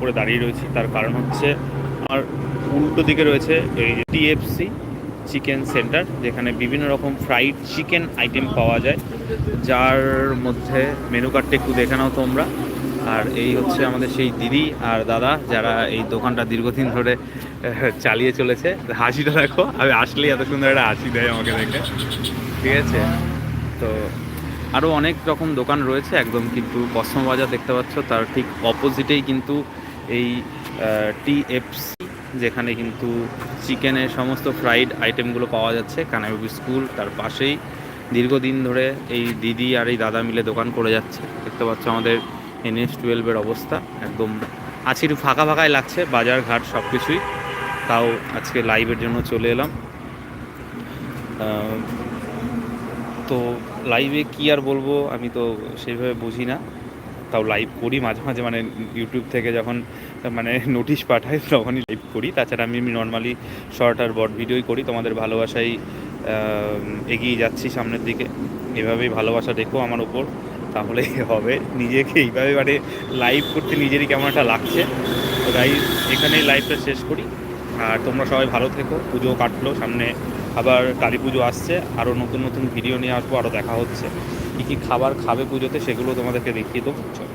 উপরে দাঁড়িয়ে রয়েছি। তার কারণ হচ্ছে আমার উল্টো দিকে রয়েছে এই টিএফসি চিকেন সেন্টার যেখানে বিভিন্ন রকম ফ্রাইড চিকেন আইটেম পাওয়া যায়। যার মধ্যে মেনু কার্ডটা একটু দেখে নাও তোমরা। আর এই হচ্ছে আমাদের সেই দিদি আর দাদা, যারা এই দোকানটা দীর্ঘদিন ধরে চালিয়ে চলেছে। হাসিটা দেখো, আমি আসলেই এত সুন্দর একটা হাসি দেয় আমাকে দেখে। ঠিক আছে? তো আরও অনেক রকম দোকান রয়েছে একদম, কিন্তু কসমো বাজার দেখতে পাচ্ছ, তার ঠিক অপোজিটেই কিন্তু এই টিএফসি যেখানে কিন্তু চিকেনের সমস্ত ফ্রাইড আইটেমগুলো পাওয়া যাচ্ছে কানাইবাবু স্কুল তার পাশেই। দীর্ঘদিন ধরে এই দিদি আর এই দাদা মিলে দোকান করে যাচ্ছে। দেখতে পাচ্ছ আমাদের এনএস টুয়েলভের অবস্থা, একদম আছে একটু ফাঁকা ফাঁকাই লাগছে, বাজার ঘাট সব কিছুই তাও আজকে লাইভের জন্য চলে এলাম। তো লাইভে কি আর বলব, আমি তো সেইভাবে বুঝি না। তাও লাইভ করি মাঝে মাঝে মানে ইউটিউব থেকে যখন মানে নোটিশ পাঠাই, তখনই লাইভ করি। তাছাড়া আমি নর্মালি শর্ট আর বড় ভিডিওই করি। তোমাদের ভালোবাসাই এগিয়ে যাচ্ছি সামনের দিকে। এভাবেই ভালোবাসা দেখো আমার ওপর। তাহলেই হবে। নিজেকে এইভাবে মানে লাইভ করতে নিজেরই কেমন একটা লাগছে। তাই এখানেই লাইভটা শেষ করি। আর তোমরা সবাই ভালো থেকো। পুজো কাটলো সামনে আবার কালী পুজো আসছে আরও নতুন নতুন ভিডিও নিয়ে আসব আরও দেখা হচ্ছে। কী কী খাবার খাবে পুজোতে সেগুলো তোমাদেরকে দেখিয়ে দেবো। চলো